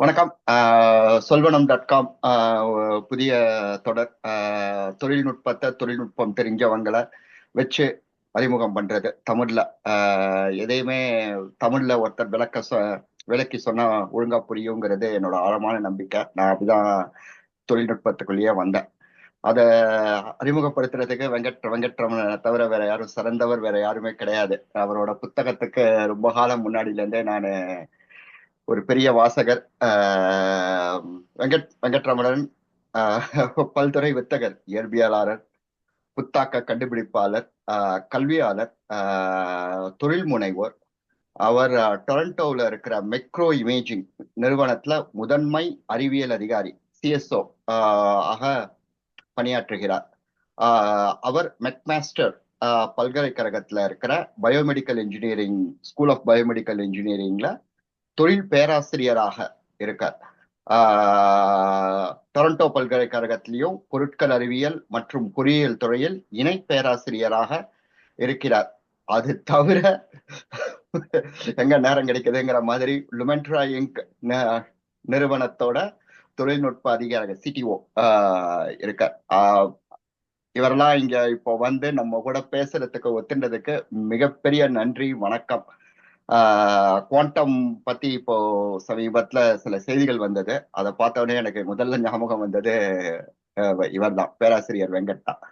வணக்கம். Solvanam dot com புதிய தொடர் தொழில்நுட்பத்தை தொழில்நுட்பம் தெரிஞ்சவங்களை வச்சு அறிமுகம் பண்றது தமிழ்ல. எதையுமே தமிழ்ல ஒருத்தர் விளக்க சொ விளக்கி சொன்னா ஒழுங்கா புரியுங்கிறது என்னோட ஆழமான நம்பிக்கை. நான் அப்படிதான் தொழில்நுட்பத்துக்குள்ளேயே வந்தேன். அதை அறிமுகப்படுத்துறதுக்கு வெங்கட் வெங்கட்ரமணனை தவிர வேற யாரும் சிறந்தவர் வேற யாருமே கிடையாது. அவரோட புத்தகத்துக்கு ரொம்ப காலம் முன்னாடியிலேருந்தே நான் ஒரு பெரிய வாசகர் வெங்கட் வெங்கட்ரமணன் பல்துறை வித்தகர் இயற்பியலாளர் புத்தாக்க கண்டுபிடிப்பாளர் கல்வியாளர் தொழில் முனைவோர். அவர் டொரண்டோவில் இருக்கிற மெக்ரோ இமேஜிங் நிறுவனத்துல முதன்மை அறிவியல் அதிகாரி சிஎஸ்ஓ ஆக பணியாற்றுகிறார். அவர் மெக்மாஸ்டர் பல்கலைக்கழகத்துல இருக்கிற biomedical engineering school of biomedical இன்ஜினியரிங்ல தொழில் பேராசிரியராக இருக்கார் டொரண்டோ பல்கலைக்கழகத்திலையும் பொருட்கள் அறிவியல் மற்றும் பொறியியல் துறையில் இணை பேராசிரியராக இருக்கிறார். அது தவிர எங்க நேரம் கிடைக்குதுங்கிற மாதிரி லுமென்ட்ரா இங்க் நிறுவனத்தோட தொழில்நுட்ப அதிகாரி சிடிஓ இருக்கார். இவரெல்லாம் இங்க இப்போ வந்து நம்ம கூட பேசுறதுக்கு ஒத்துண்டதுக்கு மிகப்பெரிய நன்றி வணக்கம். குவாண்டம் பத்தி இப்போ சமீபத்துல சில செய்திகள் வந்தது. அதை பார்த்தோடனே எனக்கு முதல்ல ஞாபகம் வந்தது இவர் தான் பேராசிரியர் வெங்கட் தான்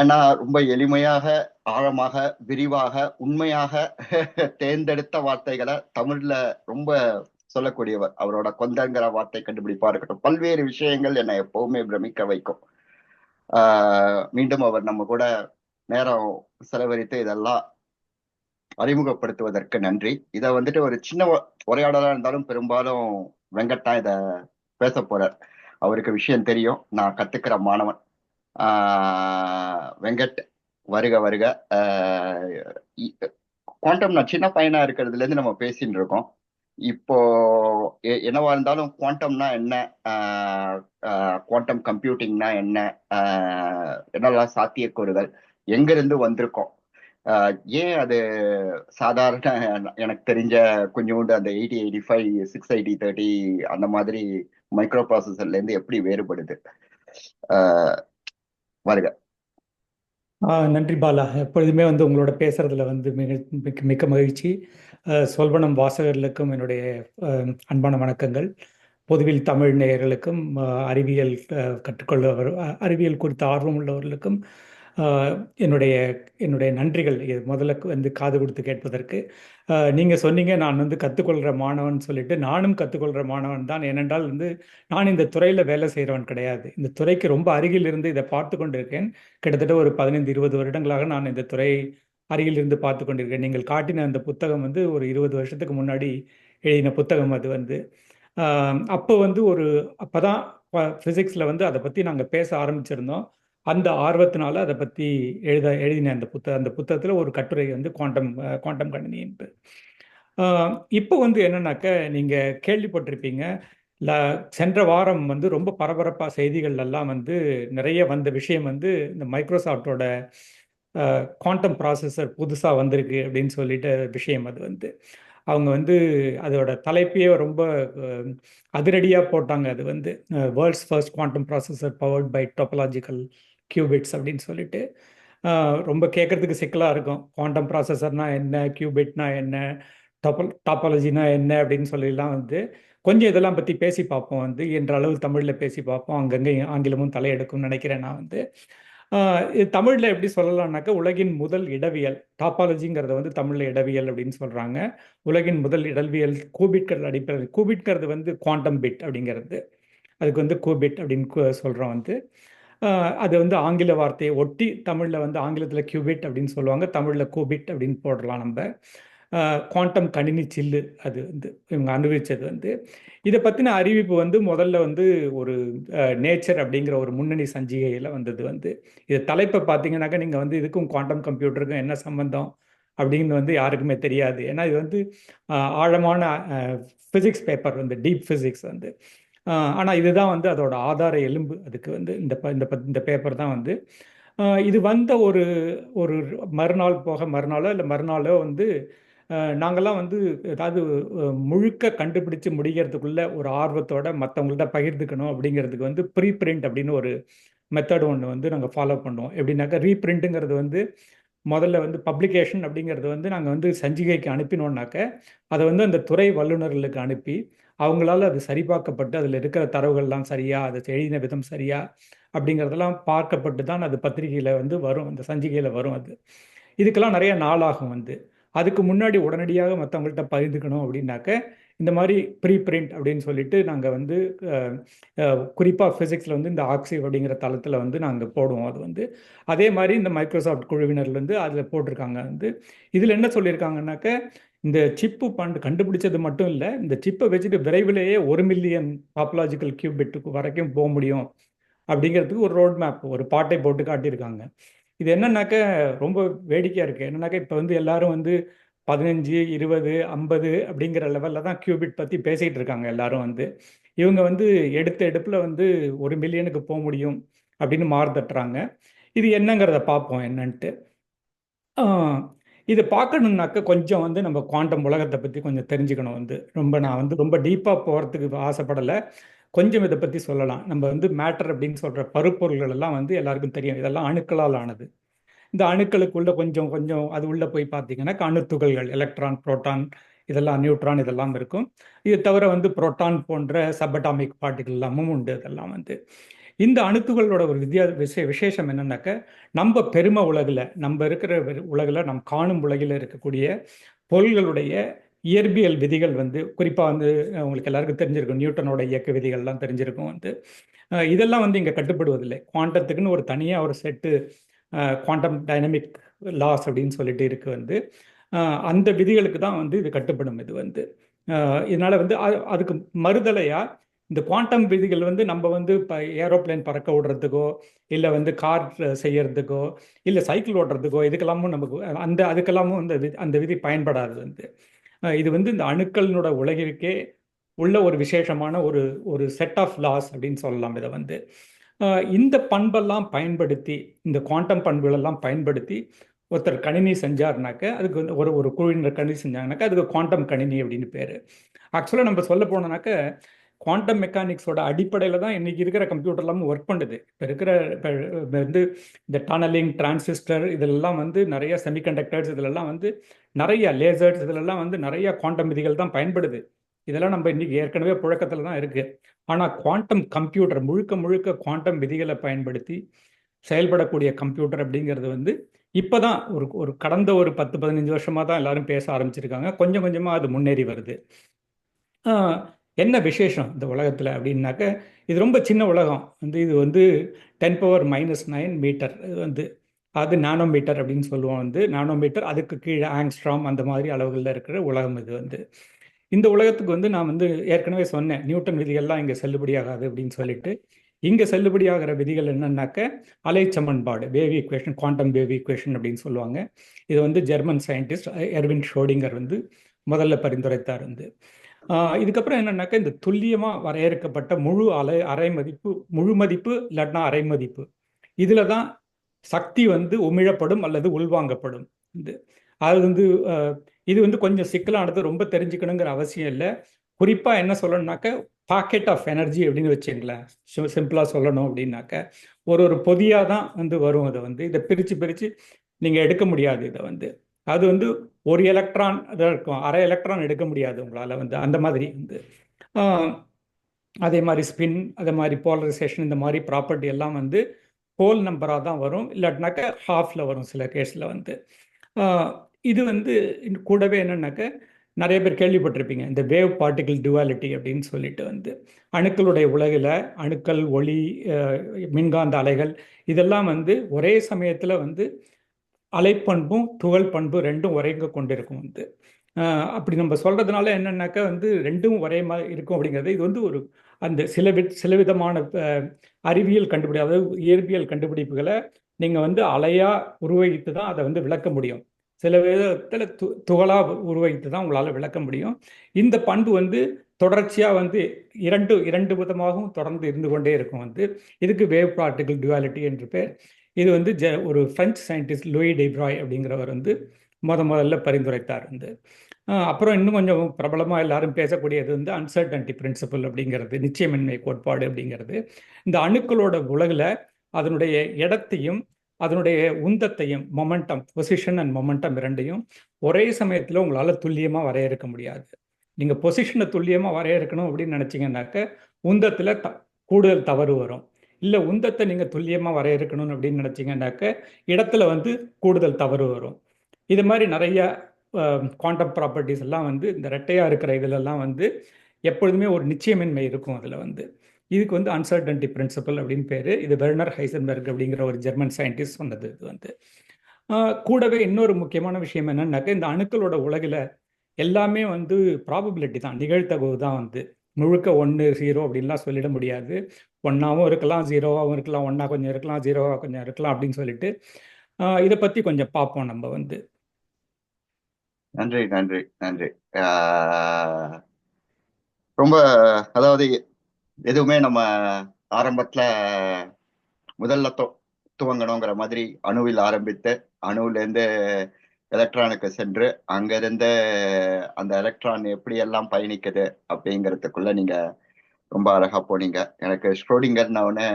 ஏன்னா ரொம்ப எளிமையாக ஆழமாக விரிவாக உண்மையாக தேர்ந்தெடுத்த வார்த்தைகளை தமிழ்ல ரொம்ப சொல்லக்கூடியவர். அவரோட கொந்தங்கிற வார்த்தை கண்டுபிடிப்பா இருக்கட்டும். பல்வேறு விஷயங்கள் என்னை எப்பவுமே பிரமிக்க வைக்கும். மீண்டும் அவர் நம்ம கூட நேரம் செலவழித்து இதெல்லாம் அறிமுகப்படுத்துவதற்கு நன்றி. இதை வந்துட்டு ஒரு சின்ன உரையாடலா இருந்தாலும் பெரும்பாலும் வெங்கட்டா இத பேச போறார். அவருக்கு விஷயம் தெரியும். நான் கத்துக்கிற மாணவன். வெங்கட் வருக வருக. குவாண்டம் நான் சின்ன பையனா இருக்கிறதுல இருந்து நம்ம பேசிட்டு இருக்கோம். இப்போ என்னவா இருந்தாலும் குவாண்டம்னா என்ன? குவாண்டம் கம்ப்யூட்டிங்னா என்ன? என்னெல்லாம் சாத்தியக்கூறுகள்? எங்கிருந்து வந்திருக்கோம்? ஏன் அது சாதாரண எனக்கு தெரிஞ்ச கொஞ்சோண்டு அந்த eighty eighty five six eighty thirty அந்த மாதிரி மைக்ரோ ப்ராசஸர்ல இருந்து எப்படி வேறுபடுது? வருக நன்றி பாலா. எப்பொழுதுமே வந்து உங்களோட பேசுறதுல வந்து மிக மிக்க மிக்க மகிழ்ச்சி. சொல்வனம் வாசகர்களுக்கும் என்னுடைய அன்பான வணக்கங்கள். பொதுவில் தமிழ் நேயர்களுக்கும் அறிவியல் கற்றுக்கொள்ள அறிவியல் குறித்த ஆர்வம் உள்ளவர்களுக்கும் என்னுடைய என்னுடைய நன்றிகள் முதல்ல வந்து காது கொடுத்து கேட்பதற்கு. நீங்கள் சொன்னீங்க நான் வந்து கற்றுக்கொள்கிற மாணவன் சொல்லிட்டு நானும் கற்றுக்கொள்கிற மாணவன் தான். ஏனென்றால் வந்து நான் இந்த துறையில் வேலை செய்கிறவன் கிடையாது. இந்த துறைக்கு ரொம்ப அருகில் இருந்து இதை பார்த்து கொண்டிருக்கேன். கிட்டத்தட்ட ஒரு பதினைந்து இருபது வருடங்களாக நான் இந்த துறை அருகில் இருந்து பார்த்து கொண்டிருக்கேன். நீங்கள் காட்டின அந்த புத்தகம் வந்து ஒரு இருபது வருஷத்துக்கு முன்னாடி எழுதின புத்தகம் அது வந்து. அப்போ வந்து ஒரு அப்போ தான் ஃபிசிக்ஸில் வந்து அதை பற்றி நாங்கள் பேச ஆரம்பிச்சிருந்தோம். அந்த ஆர்வத்தினால அதை பற்றி எழுத எழுதினேன் அந்த புத்த அந்த புத்தகத்தில் ஒரு கட்டுரை வந்து குவாண்டம் குவாண்டம் கணினின்ட்டு இப்போ வந்து என்னன்னாக்க நீங்கள் கேள்விப்பட்டிருப்பீங்க. ல சென்ற வாரம் வந்து ரொம்ப பரபரப்பாக செய்திகள்லாம் வந்து நிறைய வந்த விஷயம் வந்து இந்த மைக்ரோசாஃப்டோட குவாண்டம் ப்ராசஸர் புதுசாக வந்திருக்கு அப்படின்னு சொல்லிட்டு விஷயம் அது வந்து. அவங்க வந்து அதோட தலைப்பையே ரொம்ப அதிரடியாக போட்டாங்க அது வந்து. World's first quantum processor powered by topological qubits அப்படின்னு சொல்லிட்டு ரொம்ப கேட்குறதுக்கு சிக்கலாக இருக்கும். குவாண்டம் ப்ராசஸர்னா என்ன கியூபிட்னா என்ன டாப்பல் டாப்பாலஜினா என்ன அப்படின்னு சொல்லிலாம் வந்து கொஞ்சம் இதெல்லாம் பற்றி பேசி பார்ப்போம் வந்து. என்ற அளவு தமிழில் பேசி பார்ப்போம். அங்கங்கே ஆங்கிலமும் தலையெடுக்கும்னு நினைக்கிறேன் நான் வந்து. தமிழில் எப்படி சொல்லலாம்னாக்கா உலகின் முதல் இடவியல் டாப்பாலஜிங்கிறத வந்து தமிழில் இடவியல் அப்படின்னு சொல்கிறாங்க உலகின் முதல் இடவியல் கூபிட்கிறது அடிப்படை கூபிட்கிறது வந்து குவாண்டம் பிட் அப்படிங்கிறது. அதுக்கு வந்து கூபிட் அப்படின்னு சொல்கிறோம் வந்து. அது வந்து ஆங்கில வார்த்தையை ஒட்டி தமிழில் வந்து ஆங்கிலத்தில் கியூபிட் அப்படின்னு சொல்லுவாங்க. தமிழில் கூபிட் அப்படின்னு போடலாம் நம்ம. குவாண்டம் கணினி சில்லு அது வந்து இவங்க அனுபவித்தது வந்து. இதை பற்றின அறிவிப்பு வந்து முதல்ல வந்து ஒரு நேச்சர் அப்படிங்கிற ஒரு முன்னணி சஞ்சிகையில் வந்தது வந்து. இது தலைப்பை பார்த்தீங்கன்னாக்கா நீங்கள் வந்து இதுக்கும் குவாண்டம் கம்ப்யூட்டருக்கும் என்ன சம்மந்தம் அப்படின்னு வந்து யாருக்குமே தெரியாது. ஏன்னா இது வந்து ஆழமான ஃபிசிக்ஸ் பேப்பர் வந்து டீப் ஃபிசிக்ஸ் வந்து. ஆனால் இதுதான் வந்து அதோட ஆதார எலும்பு. அதுக்கு வந்து இந்த இந்த இந்த பேப்பர் தான் வந்து இது வந்த ஒரு ஒரு மறுநாள் போக மறுநாளோ இல்லை மறுநாளோ வந்து நாங்கள்லாம் வந்து ஏதாவது முழுக்க கண்டுபிடிச்சு முடிகிறதுக்குள்ள ஒரு ஆர்வத்தோட மற்றவங்கள்ட்ட பகிர்ந்துக்கணும் அப்படிங்கிறதுக்கு வந்து ப்ரீ பிரிண்ட் அப்படின்னு ஒரு மெத்தட் ஒன்று வந்து நாங்கள் ஃபாலோ பண்ணுவோம். எப்படின்னாக்கா ரீப்ரிண்ட்டுங்கிறது வந்து முதல்ல வந்து பப்ளிகேஷன் அப்படிங்கிறது வந்து நாங்கள் வந்து சஞ்சிகைக்கு அனுப்பினோன்னாக்க அதை வந்து அந்த துறை வல்லுநர்களுக்கு அனுப்பி அவங்களால அது சரிபார்க்கப்பட்டு அதில் இருக்கிற தரவுகள்லாம் சரியா அதை எழுதின விதம் சரியா அப்படிங்கிறதெல்லாம் பார்க்கப்பட்டு தான் அது பத்திரிகையில் வந்து வரும் அந்த சஞ்சிகையில் வரும் அது. இதுக்கெல்லாம் நிறைய நாளாகும் வந்து. அதுக்கு முன்னாடி உடனடியாக மற்றவங்கள்ட்ட பகிர்ந்துக்கணும் அப்படின்னாக்க இந்த மாதிரி ப்ரீ பிரிண்ட் அப்படின்னு சொல்லிட்டு நாங்கள் வந்து குறிப்பாக ஃபிசிக்ஸில் வந்து இந்த ஆக்சிவ் அப்படிங்கிற தளத்தில் வந்து நாங்கள் போடுவோம் அது வந்து. அதே மாதிரி இந்த மைக்ரோசாஃப்ட் குழுவினர்லேருந்து அதில் போட்டிருக்காங்க வந்து. இதில் என்ன சொல்லியிருக்காங்கன்னாக்க இந்த சிப்பு பண்ட் கண்டுபிடிச்சது மட்டும் இல்லை இந்த சிப்பை வச்சுட்டு விரைவிலேயே ஒரு மில்லியன் பாப்புலாஜிக்கல் கியூபிட்டுக்கு வரைக்கும் போக முடியும் அப்படிங்கிறதுக்கு ஒரு ரோட் மேப் ஒரு பாட்டை போட்டு காட்டியிருக்காங்க. இது என்னன்னாக்க ரொம்ப வேடிக்கையாக இருக்குது என்னன்னாக்கா இப்போ வந்து எல்லாரும் வந்து பதினஞ்சு இருபது ஐம்பது அப்படிங்கிற லெவலில் தான் கியூபிட் பற்றி பேசிகிட்டு இருக்காங்க எல்லாரும் வந்து. இவங்க வந்து எடுத்த எடுப்பில் வந்து ஒரு மில்லியனுக்கு போக முடியும் அப்படின்னு மாறுதட்டுறாங்க இது என்னங்கிறத பார்ப்போம் என்னன்ட்டு. இது பார்க்கணுன்னாக்க கொஞ்சம் வந்து நம்ம குவாண்டம் உலகத்தை பற்றி கொஞ்சம் தெரிஞ்சுக்கணும் வந்து. ரொம்ப நான் வந்து ரொம்ப டீப்பாக போகிறதுக்கு ஆசைப்படலை. கொஞ்சம் இதை பற்றி சொல்லலாம். நம்ம வந்து மேட்டர் அப்படின்னு சொல்கிற பருப்பொருள்கள் எல்லாம் வந்து எல்லாருக்கும் தெரியும். இதெல்லாம் அணுக்களால் ஆனது. இந்த அணுக்களுக்குள்ள கொஞ்சம் கொஞ்சம் அது உள்ளே போய் பார்த்தீங்கன்னா அணுத்துகள்கள் எலக்ட்ரான் புரோட்டான் இதெல்லாம் நியூட்ரான் இதெல்லாம் இருக்கும். இது தவிர வந்து புரோட்டான் போன்ற சப்பட்டாமிக் பார்ட்டிகள் எல்லாமும் உண்டு இதெல்லாம் வந்து. இந்த அணுத்துகளோட ஒரு வித்தியா விஷய விசேஷம் என்னன்னாக்க நம்ம பெருமை உலகில் நம்ம இருக்கிற உலகில் நம் காணும் உலகில் இருக்கக்கூடிய பொருள்களுடைய இயற்பியல் விதிகள் வந்து குறிப்பாக வந்து உங்களுக்கு எல்லாருக்கும் தெரிஞ்சிருக்கும் நியூட்டனோட இயக்க விதிகள்லாம் தெரிஞ்சிருக்கும் வந்து இதெல்லாம் வந்து இங்கே கட்டுப்படுவதில்லை. குவாண்டத்துக்குன்னு ஒரு தனியாக ஒரு செட்டு குவாண்டம் டைனமிக் லாஸ் அப்படின்னு சொல்லிட்டு இருக்கு வந்து அந்த விதிகளுக்கு தான் வந்து இது கட்டுப்படும் இது வந்து. இதனால் வந்து அது- அதுக்கு மறுதலையாக இந்த குவாண்டம் விதிகள் வந்து நம்ம வந்து இப்போ ஏரோப்ளேன் பறக்க விடுறதுக்கோ இல்லை வந்து கார் செய்யறதுக்கோ இல்லை சைக்கிள் ஓட்டுறதுக்கோ இதுக்கெல்லாமும் நமக்கு அந்த அதுக்கெல்லாமும் அந்த வி- அந்த விதி பயன்படாது வந்து. இது வந்து இந்த அணுக்களினோட உலகிற்கே உள்ள ஒரு விசேஷமான ஒரு ஒரு செட் ஆஃப் லாஸ் அப்படின்னு சொல்லலாம் இதை வந்து. இந்த பண்பெல்லாம் பயன்படுத்தி இந்த குவாண்டம் பண்புகளெல்லாம் பயன்படுத்தி ஒருத்தர் கணினி செஞ்சாருனாக்க அதுக்கு வந்து ஒரு ஒரு குழுவினர் கணினி செஞ்சாங்கனாக்கா அதுக்கு குவாண்டம் கணினி அப்படின்னு பேர். ஆக்சுவலாக நம்ம சொல்ல போனோம்னாக்க குவாண்டம் மெக்கானிக்ஸோட அடிப்படையில் தான் இன்னைக்கு இருக்கிற கம்ப்யூட்டர் எல்லாமே ஒர்க் பண்ணுது. இப்போ இருக்கிற இப்போ வந்து இந்த டனலிங் டிரான்சிஸ்டர் இதிலெல்லாம் வந்து நிறைய செமிகண்டக்டர்ஸ் இதிலெல்லாம் வந்து நிறைய லேசர்ஸ் இதிலெல்லாம் வந்து நிறைய குவாண்டம் விதிகள் தான் பயன்படுது. இதெல்லாம் நம்ம இன்னைக்கு ஏற்கனவே புழக்கத்தில் தான் இருக்குது ஆனால் குவாண்டம் கம்ப்யூட்டர் முழுக்க முழுக்க குவாண்டம் விதிகளை பயன்படுத்தி செயல்படக்கூடிய கம்ப்யூட்டர் அப்படிங்கிறது வந்து இப்போ தான் ஒரு ஒரு கடந்த ஒரு பத்து பதினஞ்சு வருஷமாக தான் எல்லாரும் பேச ஆரம்பிச்சிருக்காங்க. கொஞ்சம் கொஞ்சமாக அது முன்னேறி வருது. என்ன விசேஷம் இந்த உலகத்தில் அப்படின்னாக்க இது ரொம்ப சின்ன உலகம். வந்து இது வந்து ten power minus nine metre இது வந்து அது நானோ மீட்டர் அப்படின்னு சொல்லுவோம் வந்து. நானோ மீட்டர் அதுக்கு கீழே ஆங்ஸ்ட்ராம் அந்த மாதிரி அளவுகளில் இருக்கிற உலகம் இது வந்து. இந்த உலகத்துக்கு வந்து நான் வந்து ஏற்கனவே சொன்னேன் நியூட்டன் விதிகள்லாம் இங்கே செல்லுபடியாகாது அப்படின்னு சொல்லிட்டு. இங்கே செல்லுபடியாகிற விதிகள் என்னன்னாக்க அலை சமன்பாடு wave equation quantum wave equation அப்படின்னு சொல்லுவாங்க. இது வந்து ஜெர்மன் சயின்டிஸ்ட் எர்வின் ஷோடிங்கர் வந்து முதல்ல பரிந்துரைத்தார் வந்து. இதுக்கப்புறம் என்னன்னாக்கா இந்த துல்லியமாக வரையறுக்கப்பட்ட முழு அலை அரை மதிப்பு முழு மதிப்பு இல்லாட்டினா அரை மதிப்பு இதில் தான் சக்தி வந்து உமிழப்படும் அல்லது உள்வாங்கப்படும். இது அது வந்து இது வந்து கொஞ்சம் சிக்கலானது ரொம்ப தெரிஞ்சுக்கணுங்கிற அவசியம் இல்லை. குறிப்பாக என்ன சொல்லணும்னாக்க பாக்கெட் ஆஃப் எனர்ஜி அப்படின்னு வச்சுங்களேன் சிம்பிளாக சொல்லணும் அப்படின்னாக்க ஒரு ஒரு பொதியாக தான் வந்து வரும் அதை வந்து. இதை பிரித்து பிரித்து நீங்கள் எடுக்க முடியாது இதை வந்து. அது வந்து ஒரு எலக்ட்ரான் தான் இருக்கும். அரை எலக்ட்ரான் எடுக்க முடியாது உங்களால் வந்து. அந்த மாதிரி வந்து அதே மாதிரி ஸ்பின் அதே மாதிரி போலரைசேஷன் இந்த மாதிரி ப்ராப்பர்ட்டி எல்லாம் வந்து ஹோல் நம்பராக தான் வரும். இல்லாட்டினாக்க ஹாஃபில் வரும் சில கேஸில் வந்து. இது வந்து கூடவே என்னன்னாக்க நிறைய பேர் கேள்விப்பட்டிருப்பீங்க. இந்த வேவ் பார்ட்டிகிள் டுவாலிட்டி அப்படின்னு சொல்லிட்டு வந்து. அணுக்களுடைய உலகில் அணுக்கள் ஒளி மின்காந்த அலைகள் இதெல்லாம் வந்து ஒரே சமயத்தில் வந்து அலைப்பண்பும் துகள் பண்பு ரெண்டும் ஒரேங்க கொண்டிருக்கும் வந்து. அப்படி நம்ம சொல்கிறதுனால என்னென்னாக்கா வந்து ரெண்டும் ஒரே மாதிரி இருக்கும் அப்படிங்கிறது இது வந்து ஒரு அந்த சில வி சில விதமான அறிவியல் கண்டுபிடி அதாவது இயற்பியல் கண்டுபிடிப்புகளை நீங்கள் வந்து அலையாக உருவகித்து தான் அதை வந்து விளக்க முடியும். சில விதத்தில் து துகளாக உருவகித்து தான் உங்களால் விளக்க முடியும். இந்த பண்பு வந்து தொடர்ச்சியாக வந்து இரண்டு இரண்டு விதமாகவும் தொடர்ந்து இருந்து கொண்டே இருக்கும் வந்து. இதுக்கு வேவ் பார்ட்டிகிள் டுவாலிட்டி என்று பேர். இது வந்து ஜ ஒரு ஃப்ரெஞ்ச் சயின்டிஸ்ட் லூயி டெப்ராய் அப்படிங்கிறவர் வந்து முத முதல்ல பரிந்துரைத்தார் வந்து. அப்புறம் இன்னும் கொஞ்சம் பிரபலமாக எல்லாரும் பேசக்கூடியது வந்து அன்சர்டன்டி பிரின்சிபல் அப்படிங்கிறது நிச்சயமின்மை கோட்பாடு அப்படிங்கிறது. இந்த அணுக்களோட உலகில் அதனுடைய இடத்தையும் அதனுடைய உந்தத்தையும் மொமெண்டம் பொசிஷன் அண்ட் மொமெண்டம் இரண்டையும் ஒரே சமயத்தில் உங்களால் துல்லியமாக வரையறுக்க முடியாது. நீங்கள் பொசிஷனை துல்லியமாக வரையறுக்கணும் அப்படின்னு நினச்சிங்கன்னாக்க உந்தத்தில் த கூடுதல் தவறு வரும். இல்லை உந்தத்தை நீங்கள் துல்லியமாக வரையறுக்கணும்னு அப்படின்னு நினச்சிங்கன்னாக்க இடத்துல வந்து கூடுதல் தவறு வரும். இது மாதிரி நிறைய குவாண்டம் ப்ராப்பர்ட்டிஸ் எல்லாம் வந்து இந்த ரெட்டையாக இருக்கிற இதிலெல்லாம் வந்து எப்பொழுதுமே ஒரு நிச்சயமின்மை இருக்கும் அதில் வந்து. இதுக்கு வந்து அன்சர்டன்டி பிரின்சிபல் அப்படின்னு பேர். இது வெர்னர் ஹைசன்பர்க் அப்படிங்கிற ஒரு ஜெர்மன் சயின்டிஸ்ட் சொன்னது இது வந்து. கூடவே இன்னொரு முக்கியமான விஷயம் என்னன்னாக்க இந்த அணுக்களோட உலகில் எல்லாமே வந்து ப்ராபபிலிட்டி தான் நிகழ்த்தகவு தான் வந்து. முழுக்க ஒன்று ஜீரோ அப்படின்லாம் சொல்லிட முடியாது. ஒன்றாவும் இருக்கலாம் ஜீரோவாகவும் இருக்கலாம் ஒன்றா கொஞ்சம் இருக்கலாம் ஜீரோவாக கொஞ்சம் இருக்கலாம் அப்படின்னு சொல்லிட்டு இதை பற்றி கொஞ்சம் பார்ப்போம் நம்ம வந்து. நன்றி நன்றி நன்றி. ரொம்ப அதாவது எதுவுமே நம்ம ஆரம்பத்துல முதல்ல து துவங்கணுங்கிற மாதிரி அணுவில் ஆரம்பித்து அணுவிலேருந்து எலக்ட்ரானுக்கு சென்று அங்கிருந்து அந்த எலக்ட்ரான் எப்படி எல்லாம் பயணிக்குது அப்படிங்கிறதுக்குள்ள நீங்க ரொம்ப அழகா போனீங்க. எனக்கு ஸ்ட்ரோடிங்கர்னு உடனே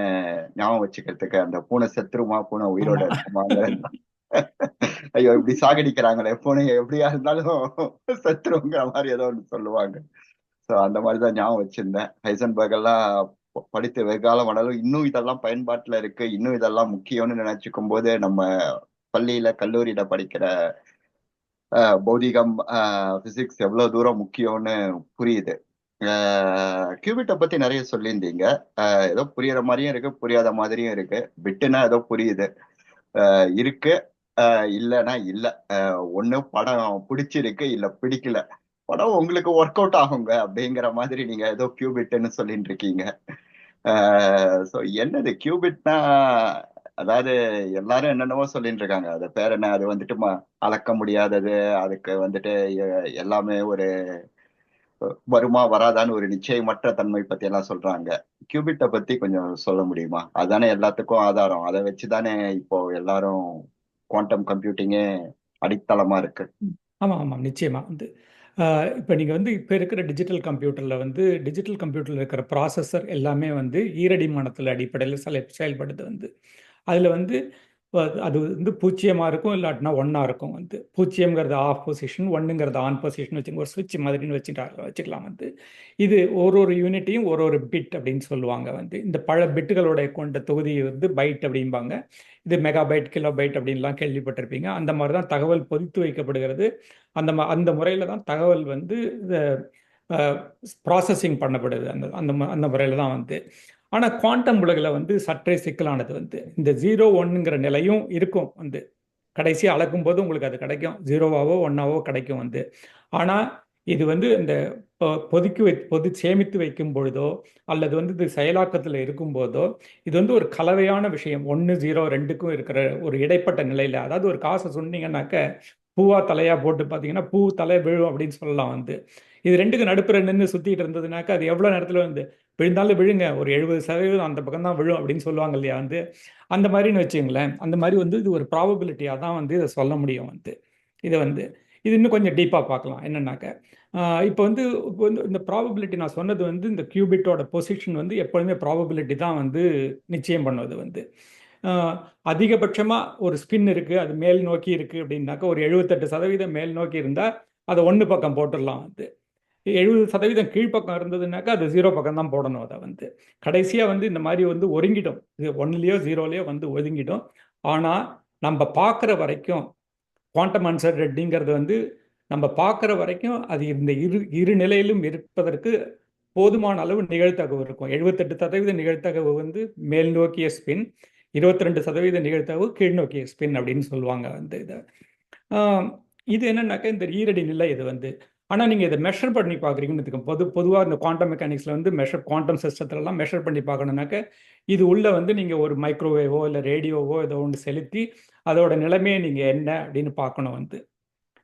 ஞாபகம் வச்சுக்கிறதுக்கு அந்த பூனை செத்துருமா பூனை உயிரோட இருக்குமாங்க ஐயோ இப்படி சாகடிக்கிறாங்களே பூனை எப்படியா இருந்தாலும் செத்துருங்கிற மாதிரி ஏதோ ஒன்று சொல்லுவாங்க. ஸோ அந்த மாதிரி தான் ஞாபகம் வச்சிருந்தேன். ஹைசன்பர்க் எல்லாம் படித்து வெகுகாலம் வளரும் இன்னும் இதெல்லாம் பயன்பாட்டுல இருக்கு. இன்னும் இதெல்லாம் முக்கியம்னு நினைச்சுக்கும் போது நம்ம பள்ளியில கல்லூரியில படிக்கிற பௌதிகம் பிசிக்ஸ் எவ்வளவு தூரம் முக்கியம்னு புரியுது. கியூபிட்டை பத்தி நிறைய சொல்லியிருந்தீங்க. ஏதோ புரியற மாதிரியும் இருக்கு புரியாத மாதிரியும் இருக்கு. பிட்டுனா ஏதோ புரியுது. இருக்கு. இல்லைன்னா இல்லை. ஒண்ணு படம் பிடிச்சிருக்கு இல்ல பிடிக்கல. படம் உங்களுக்கு ஒர்க் அவுட் ஆகுங்க அப்படிங்கிற மாதிரி நீங்க ஏதோ கியூபிட்னு சொல்லிட்டு இருக்கீங்க ஸோ என்னது கியூபிட்னா அதாவது எல்லாரும் என்னென்னவோ சொல்லிட்டு இருக்காங்க அது பேர் என்ன? அது வந்துட்டு அளக்க முடியாதது. அதுக்கு வந்துட்டு எல்லாமே ஒரு வருமா வராதான்னு ஒரு நிச்சயமற்ற தன்மை பத்தி எல்லாம் சொல்றாங்க. கியூபிட்டை பத்தி கொஞ்சம் சொல்ல முடியுமா? அதானே எல்லாத்துக்கும் ஆதாரம். அதை வச்சுதானே இப்போ எல்லாரும் குவாண்டம் கம்ப்யூட்டிங்கே அடித்தளமா இருக்கு. ஆமா ஆமா. நிச்சயமா. வந்து இப்போ நீங்கள் வந்து இப்போ இருக்கிற டிஜிட்டல் கம்ப்யூட்டரில் வந்து டிஜிட்டல் கம்ப்யூட்டரில் இருக்கிற ப்ராசஸர் எல்லாமே வந்து ஈரடிமானத்தில் அடிப்படையில் செல செயல்படுது வந்து. அதில் வந்து அது வந்து பூச்சியமாக இருக்கும் இல்லாட்டினா ஒன்றா இருக்கும் வந்து. பூச்சியம்ங்கிறது ஆஃப் பொசிஷன் ஒன்றுங்கிறது ஆன் பொசிஷன் வச்சுங்க ஒரு சுவிட்ச் மாதிரின்னு வச்சுட்டா வச்சுக்கலாம் வந்து. இது ஒரு ஒரு யூனிட்டையும் ஒரு ஒரு பிட் அப்படின்னு சொல்லுவாங்க வந்து. இந்த பல பிட்டுகளுடைய கொண்ட தொகுதி வந்து பைட் அப்படிம்பாங்க. இது மெகா பைட் கிலோ பைட் அப்படின்லாம் கேள்விப்பட்டிருப்பீங்க. அந்த மாதிரி தான் தகவல் பொதித்து வைக்கப்படுகிறது. அந்த அந்த முறையில் தான் தகவல் வந்து ப்ராசஸிங் பண்ணப்படுது. அந்த அந்த அந்த முறையில் தான் வந்து. ஆனால் குவாண்டம் உலகில் வந்து சற்றே சிக்கலானது வந்து இந்த ஜீரோ ஒன்னுங்கிற நிலையும் இருக்கும் வந்து. கடைசியாக அளக்கும் போது உங்களுக்கு அது கிடைக்கும். ஜீரோவாவோ ஒன்னாவோ கிடைக்கும் வந்து. ஆனால் இது வந்து இந்த பொதுக்கி வை பொது சேமித்து வைக்கும் பொழுதோ அல்லது வந்து இது செயலாக்கத்தில் இருக்கும் போதோ இது வந்து ஒரு கலவையான விஷயம். ஒன்று ஜீரோ ரெண்டுக்கும் இருக்கிற ஒரு இடைப்பட்ட நிலையில். அதாவது ஒரு காசை சொன்னீங்கன்னாக்க பூவா தலையா போட்டு பார்த்தீங்கன்னா பூ தலை விழும் அப்படின்னு சொல்லலாம் வந்து. இது ரெண்டுக்கு நடுப்புற நின்று சுற்றிட்டு இருந்ததுனாக்கா அது எவ்வளோ நேரத்தில் வந்து விழுந்தாலும் விழுங்க ஒரு எழுபது சதவீதம் அந்த பக்கம் தான் விழும் அப்படின்னு சொல்லுவாங்க இல்லையா வந்து. அந்த மாதிரின்னு வச்சுங்களேன் அந்த மாதிரி வந்து இது ஒரு ப்ராபபிலிட்டியாக தான் வந்து இதை சொல்ல முடியும் வந்து. இதை வந்து இது இன்னும் கொஞ்சம் டீப்பாக பார்க்கலாம். என்னன்னாக்க இப்போ வந்து இப்போ வந்து இந்த ப்ராபபிலிட்டி நான் சொன்னது வந்து இந்த கியூபிட்டோட பொசிஷன் வந்து எப்பொழுதுமே ப்ராபபிலிட்டி தான் வந்து நிச்சயம் பண்ணுவது வந்து. அதிகபட்சமாக ஒரு ஸ்பின் இருக்குது அது மேல் நோக்கி இருக்குது அப்படின்னாக்கா ஒரு எழுபத்தெட்டு சதவீதம் மேல் நோக்கி இருந்தால் அதை ஒன்று பக்கம் போட்டுடலாம் வந்து. எழுபது சதவீதம் கீழ்ப்பக்கம் இருந்ததுனாக்கா அது ஜீரோ பக்கம் தான் போடணும் அதை வந்து. கடைசியாக வந்து இந்த மாதிரி வந்து ஒருங்கிடும் இது ஒன்லேயோ ஜீரோலேயோ வந்து ஒதுங்கிடும் ஆனால் நம்ம பார்க்குற வரைக்கும் குவாண்டம் அன்சர் ரெட்டிங்கிறது வந்து நம்ம பார்க்குற வரைக்கும் அது இந்த இரு இரு நிலையிலும் இருப்பதற்கு போதுமான அளவு நிகழ்த்தகவு இருக்கும். எழுபத்தெட்டு சதவீத நிகழ்த்தகவு வந்து மேல் நோக்கிய ஸ்பின் இருபத்தி ரெண்டு சதவீத நிகழ்த்தகவு கீழ் நோக்கிய ஸ்பின் அப்படின்னு சொல்லுவாங்க வந்து இதை. இது என்னன்னாக்கா இந்த ஈரடி நிலை இது வந்து. ஆனால் நீங்கள் இதை மெஷர் பண்ணி பார்க்குறீங்கன்னு பொது பொதுவாக இந்த குவாண்டம் மெக்கானிக்ஸில் வந்து மெஷர் குவாண்டம் சிஸ்டத்துலலாம் மெஷர் பண்ணி பார்க்கணுனாக்க இது உள்ளே வந்து நீங்கள் ஒரு மைக்ரோவேவோ இல்லை ரேடியோவோ ஏதோ ஒன்று செலுத்தி அதோட நிலைமையை நீங்கள் என்ன அப்படின்னு பார்க்கணும் வந்து.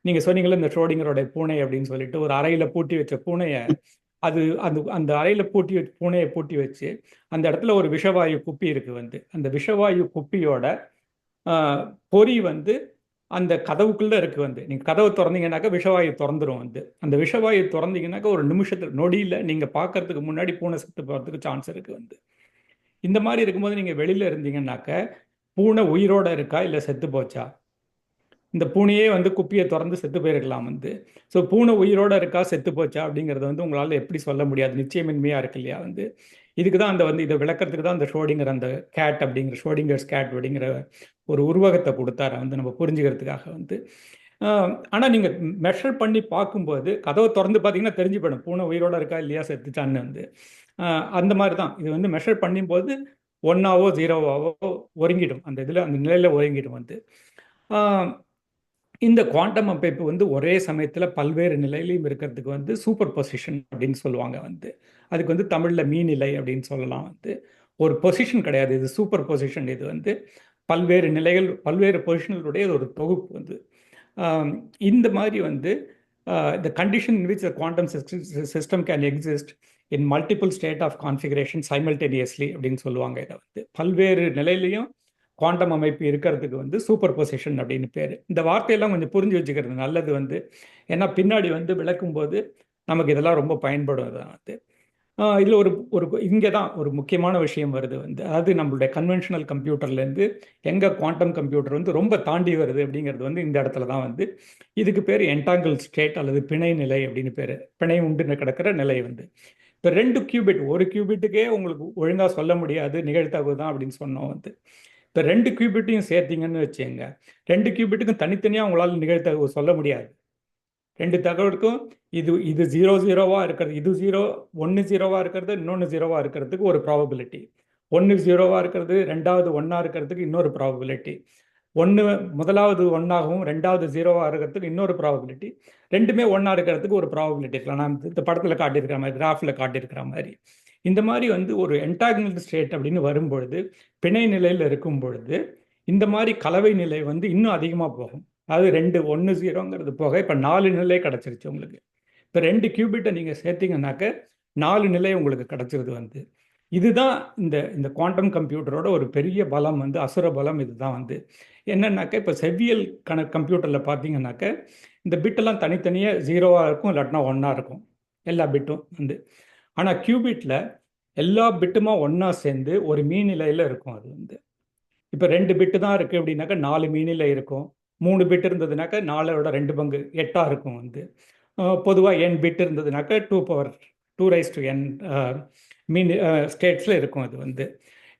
நீங்கள் சொன்னீங்களே இந்த ஷோடிங்கரோட பூனை அப்படின்னு சொல்லிட்டு ஒரு அறையில் பூட்டி வச்ச பூனையை அது அந்த அந்த அறையில் பூட்டி வச்சு பூனையை பூட்டி வச்சு அந்த இடத்துல ஒரு விஷவாயு குப்பி இருக்குது வந்து. அந்த விஷவாயு குப்பியோட பொறி வந்து அந்த கதவுக்குள்ளே இருக்கு வந்து. நீங்கள் கதவை திறந்தீங்கன்னாக்கா விஷவாயு திறந்துரும் வந்து. அந்த விஷவாயு திறந்தீங்கன்னாக்கா ஒரு நிமிஷத்தில் நொடியில் நீங்கள் பார்க்கறதுக்கு முன்னாடி பூனை செத்து போகிறதுக்கு சான்ஸ் இருக்கு வந்து. இந்த மாதிரி இருக்கும்போது நீங்கள் வெளியில் இருந்தீங்கன்னாக்க பூனை உயிரோட இருக்கா இல்லை செத்து போச்சா? இந்த பூனையே வந்து குப்பியை திறந்து செத்து போயிருக்கலாம் வந்து. ஸோ பூனை உயிரோட இருக்கா செத்து போச்சா அப்படிங்கிறத வந்து உங்களால் எப்படி சொல்ல முடியாது? நிச்சயமின்மையாக இருக்கு இல்லையா வந்து? இதுக்கு தான் அந்த வந்து இதை விளக்கறதுக்கு தான் அந்த ஷோடிங்கர் அந்த கேட் அப்படிங்கிற ஷோடிங்கர்ஸ் கேட் அப்படிங்கிற ஒரு உருவகத்தை கொடுத்தாரு. வந்து நம்ம புரிஞ்சுக்கிறதுக்காக வந்து. ஆனால் நீங்கள் மெஷர் பண்ணி பார்க்கும்போது கதவை திறந்து பார்த்தீங்கன்னா தெரிஞ்சு போயிடும் பூனை உயிரோட இருக்கா இல்லையா செத்துச்சான்னு வந்து. அந்த மாதிரி தான். இது வந்து மெஷர் பண்ணும்போது ஒன்னாவோ ஜீரோவாவோ ஒருங்கிடும். அந்த இதில் அந்த நிலையில் ஒருங்கிடும் வந்து. இந்த குவாண்டம் அமைப்பு வந்து ஒரே சமயத்தில் பல்வேறு நிலையிலையும் இருக்கிறதுக்கு வந்து சூப்பர் பொசிஷன் அப்படின்னு சொல்லுவாங்க வந்து. அதுக்கு வந்து தமிழில் மீநிலை அப்படின்னு சொல்லலாம் வந்து. ஒரு பொசிஷன் கிடையாது. இது சூப்பர் பொசிஷன் இது வந்து பல்வேறு நிலைகள் பல்வேறு பொசிஷன்களுடைய ஒரு தொகுப்பு வந்து. இந்த மாதிரி வந்து the condition in which quantum system can exist in multiple state of configuration simultaneously அப்படின்னு சொல்லுவாங்க இதை வந்து. பல்வேறு நிலையிலையும் குவாண்டம் அமைப்பு இருக்கிறதுக்கு வந்து சூப்பர் பொசிஷன் அப்படின்னு பேர். இந்த வார்த்தையெல்லாம் கொஞ்சம் புரிஞ்சு வச்சுக்கிறது நல்லது வந்து. ஏன்னா பின்னாடி வந்து விளக்கும்போது நமக்கு இதெல்லாம் ரொம்ப பயன்படும் தான் வந்து இதில் ஒரு ஒரு இங்கே தான் ஒரு முக்கியமான விஷயம் வருது வந்து. அதாவது நம்மளுடைய கன்வென்ஷனல் கம்ப்யூட்டர்லேருந்து எங்கே குவாண்டம் கம்ப்யூட்டர் வந்து ரொம்ப தாண்டி வருது அப்படிங்கிறது வந்து இந்த இடத்துல தான் வந்து. இதுக்கு பேர் என்டாங்கிள் ஸ்டேட் அல்லது பிணை நிலை அப்படின்னு பேர். பிணை உண்டு கிடக்கிற நிலை வந்து. இப்போ ரெண்டு கியூபிட் ஒரு கியூபிட்டுக்கே உங்களுக்கு ஒழுங்காக சொல்ல முடியாது நிகழ்த்தகு தான் அப்படின்னு சொன்னோம் வந்து. இப்போ ரெண்டு கியூபிட்டையும் சேர்த்தீங்கன்னு வச்சுங்க ரெண்டு கியூபிட்டுக்கும் தனித்தனியாக உங்களால் நிகழ்த்த சொல்ல முடியாது. ரெண்டு தகவலுக்கும் இது இது ஜீரோ ஜீரோவாக இருக்கிறது. இது ஜீரோ ஒன்று ஜீரோவாக இருக்கிறது இன்னொன்று ஜீரோவாக இருக்கிறதுக்கு ஒரு ப்ராபபிலிட்டி ஒன்று ஜீரோவாக இருக்கிறது ரெண்டாவது ஒன்றா இருக்கிறதுக்கு இன்னொரு ப்ராபபிலிட்டி ஒன்று முதலாவது ஒன்றாகவும் ரெண்டாவது ஜீரோவாக இருக்கிறதுக்கு இன்னொரு ப்ராபபிலிட்டி ரெண்டுமே ஒன்றா இருக்கிறதுக்கு ஒரு ப்ராபபிலிட்டி இருக்கலாம். நான் இந்த படத்தில் காட்டியிருக்கிற மாதிரி கிராஃபில் காட்டியிருக்கிற மாதிரி. இந்த மாதிரி வந்து ஒரு என்டாக்னல் ஸ்டேட் அப்படின்னு வரும்பொழுது பிணை நிலையில் இருக்கும் பொழுது இந்த மாதிரி கலவை நிலை வந்து இன்னும் அதிகமாக போகும். அது ரெண்டு ஒன்று ஜீரோங்கிறது போக இப்போ நாலு நிலை கிடச்சிருச்சு உங்களுக்கு. இப்போ ரெண்டு கியூபிட்டை நீங்கள் சேர்த்தீங்கன்னாக்க நாலு நிலை உங்களுக்கு கிடச்சிருது வந்து. இதுதான் இந்த இந்த குவாண்டம் கம்ப்யூட்டரோட ஒரு பெரிய பலம் வந்து அசுர பலம் இதுதான் வந்து. என்னன்னாக்க இப்போ செவ்வியல் கண கம்ப்யூட்டரில் பார்த்தீங்கன்னாக்க இந்த பிட்டெல்லாம் தனித்தனியாக ஜீரோவாக இருக்கும் இல்லாட்டினா ஒன்றா இருக்கும். எல்லா பிட்டும் வந்து. ஆனால் கியூபிட்டில் எல்லா பிட்டுமா ஒன்றா சேர்ந்து ஒரு மீநிலையில் இருக்கும் அது வந்து. இப்போ ரெண்டு பிட்டு தான் இருக்குது அப்படின்னாக்கா நாலு மீனில் இருக்கும். மூணு பிட் இருந்ததுனாக்கா நாலோட ரெண்டு பங்கு எட்டாக இருக்கும் வந்து. பொதுவாக என் bit இருந்ததுனாக்கா two power two raise to N mean ஸ்டேட்ஸில் இருக்கும் அது வந்து.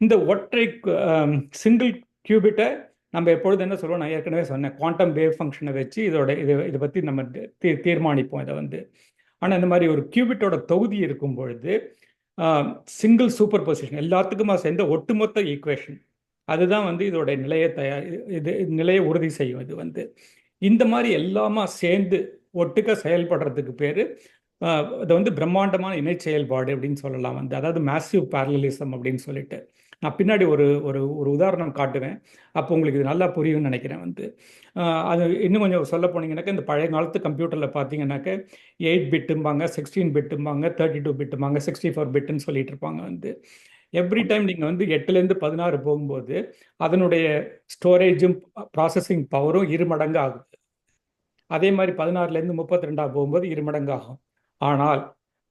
இந்த ஒற்றை சிங்கிள் கியூபிட்டை நம்ம எப்பொழுது என்ன சொல்லுவோம் நான் ஏற்கனவே சொன்னேன். குவாண்டம் வேவ் ஃபங்க்ஷனை வச்சு இதோட இது இதை பற்றி நம்ம தீர்மானிப்போம் இதை வந்து. ஆனால் இந்த மாதிரி ஒரு கியூபிட்டோட தொகுதி இருக்கும் பொழுது சிங்கிள் சூப்பர் பொசிஷன் எல்லாத்துக்குமா சேர்ந்த ஒட்டுமொத்த ஈக்குவேஷன் அதுதான் வந்து இதோட நிலையை தயார் இது நிலையை உறுதி செய்யும் இது வந்து. இந்த மாதிரி எல்லாமா சேர்ந்து ஒட்டுக்க செயல்படுறதுக்கு பேர் அதை வந்து பிரம்மாண்டமான இணை செயல்பாடு அப்படின்னு சொல்லலாம் வந்து. அதாவது மேசிவ் பேரலிசம் அப்படின்னு சொல்லிட்டு. நான் பின்னாடி ஒரு ஒரு ஒரு உதாரணம் காட்டுவேன். அப்போ உங்களுக்கு இது நல்லா புரியும்னு நினைக்கிறேன் வந்து. அது இன்னும் கொஞ்சம் சொல்ல போனீங்கன்னாக்கா இந்த பழைய காலத்து கம்ப்யூட்டரில் பார்த்தீங்கன்னாக்க எயிட் பிட்டும்பாங்க சிக்ஸ்டீன் பிட்டும்பாங்க தேர்ட்டி டூ பிட்டும்பாங்க சிக்ஸ்டி ஃபோர் பிட்டுன்னு சொல்லிட்டு இருப்பாங்க வந்து. எவ்ரி டைம் நீங்கள் வந்து எட்டுலேருந்து பதினாறு போகும்போது அதனுடைய ஸ்டோரேஜும் ப்ராசஸிங் பவரும் இரு மடங்கு ஆகுது. அதே மாதிரி பதினாறுலேருந்து முப்பத்தி ரெண்டாக போகும்போது இரு மடங்கு ஆகும். ஆனால்